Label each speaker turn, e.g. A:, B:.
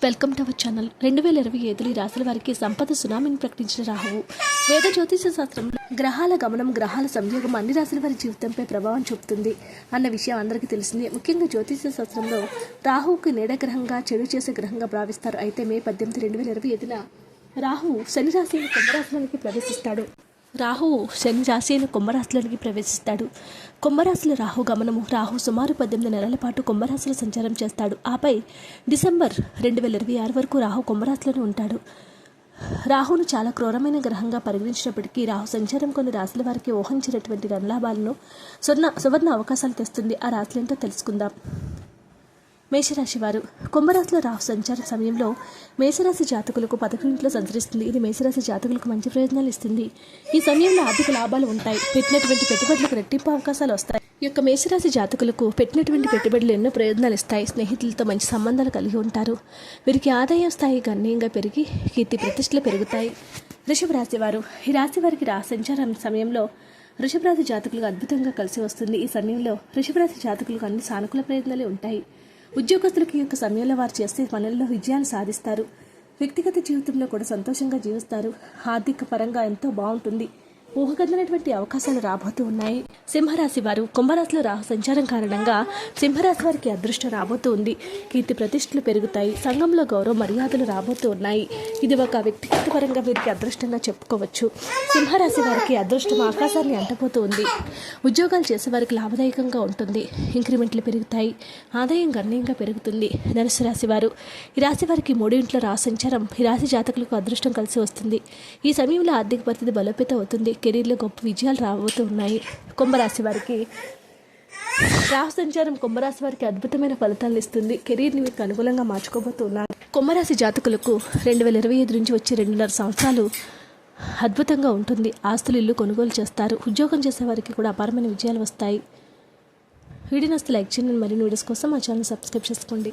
A: Welcome to our channel. రెండు వేల ఇరవై ఐదులో ఈ రాశుల వారికి సంపద సునామీని ప్రకటించిన రాహువు. వేద జ్యోతిష శాస్త్రంలో గ్రహాల గమనం గ్రహాల సంయోగం అన్ని రాశుల వారి జీవితంపై ప్రభావం చూపుతుంది అన్న విషయం అందరికీ తెలిసిందే. ముఖ్యంగా జ్యోతిష శాస్త్రంలో రాహువుకి నీడ గ్రహంగా చెడు చేసే గ్రహంగా భావిస్తారు. అయితే మే పద్దెనిమిది రెండు వేల ఇరవై ఐదున రాహువు శని రాశి వారికి ప్రవేశిస్తాడు. రాహువు శని రాశి అయిన కుంభరాశిలోనికి ప్రవేశిస్తాడు. కుంభరాశిలో రాహు గమనము. రాహు సుమారు పద్దెనిమిది నెలల పాటు కుంభరాశిలో సంచారం చేస్తాడు. ఆపై డిసెంబర్ రెండు వేల ఇరవై ఆరు వరకు రాహు కుంభరాశిలోనే ఉంటాడు. రాహును చాలా క్రూరమైన గ్రహంగా పరిగణించినప్పటికీ రాహు సంచారం కొన్ని రాశుల వారికి ఊహించినటువంటి ధనలాభాలను సువర్ణ సువర్ణ అవకాశాలు తెస్తుంది. ఆ రాశులేంటో తెలుసుకుందాం. మేషరాశి వారు. కుంభరాశిలో రాహు సంచార సమయంలో మేషరాశి జాతకులకు పదకొండింట్లో సంచరిస్తుంది. ఇది మేషరాశి జాతకులకు మంచి ప్రయోజనాలు ఇస్తుంది. ఈ సమయంలో ఆర్థిక లాభాలు ఉంటాయి. పెట్టినటువంటి పెట్టుబడులకు రెట్టింపు అవకాశాలు వస్తాయి. ఈ యొక్క మేషరాశి జాతకులకు పెట్టినటువంటి పెట్టుబడులు ఎన్నో ప్రయోజనాలు ఇస్తాయి. స్నేహితులతో మంచి సంబంధాలు కలిగి ఉంటారు. వీరికి ఆదాయ స్థాయి గణనీయంగా పెరిగి కీర్తి ప్రతిష్టలు పెరుగుతాయి. వృషభ రాశి వారు. ఈ రాశి వారికి రా సంచారం సమయంలో వృషభ రాశి జాతకులకు అద్భుతంగా కలిసి వస్తుంది. ఈ సమయంలో వృషభ రాశి జాతకులకు అన్ని సానుకూల ప్రయత్నాలే ఉంటాయి. ఉద్యోగస్తులకు యొక్క సమయంలో వారు చేసే పనుల్లో విజయాలు సాధిస్తారు. వ్యక్తిగత జీవితంలో కూడా సంతోషంగా జీవిస్తారు. ఆర్థిక పరంగా ఎంతో బాగుంటుంది. ఊహగందనటువంటి అవకాశాలు రాబోతూ ఉన్నాయి. సింహరాశి వారు కుంభరాశిలో రాహు సంచారం కారణంగా సింహరాశి వారికి అదృష్టం రాబోతూ ఉంది. కీర్తి ప్రతిష్టలు పెరుగుతాయి. సంఘంలో గౌరవ మర్యాదలు రాబోతూ ఉన్నాయి. ఇది ఒక వ్యక్తిగత పరంగా వీరికి అదృష్టంగా చెప్పుకోవచ్చు. సింహరాశి వారికి అదృష్టం ఆకాశాన్ని అంటపోతూ ఉంది. ఉద్యోగాలు చేసే వారికి లాభదాయకంగా ఉంటుంది. ఇంక్రిమెంట్లు పెరుగుతాయి. ఆదాయం గణనీయంగా పెరుగుతుంది. ధనుసు రాశి వారు ఈ రాశి వారికి మూడింట్లో రాహు సంచారం ఈ రాశి జాతకులకు అదృష్టం కలిసి వస్తుంది. ఈ సమయంలో ఆర్థిక పరిస్థితి బలోపేతం అవుతుంది. కెరీర్లో గొప్ప విజయాలు రాబోతూ ఉన్నాయి కుంభరాశి వారికి. రాహు సంచారం కుంభరాశి వారికి అద్భుతమైన ఫలితాలను ఇస్తుంది. కెరీర్ని మీకు అనుకూలంగా మార్చుకోబోతున్నారు. కుంభరాశి జాతకులకు రెండు వేల ఇరవై ఐదు నుంచి వచ్చే రెండున్నర సంవత్సరాలు అద్భుతంగా ఉంటుంది. ఆస్తులు ఇల్లు కొనుగోలు చేస్తారు. ఉద్యోగం చేసే వారికి కూడా అపారమైన విజయాలు వస్తాయి. వీడియో లైక్ చేయండి. మరిన్ని వీడియోస్ కోసం మా ఛానల్ సబ్స్క్రైబ్ చేసుకోండి.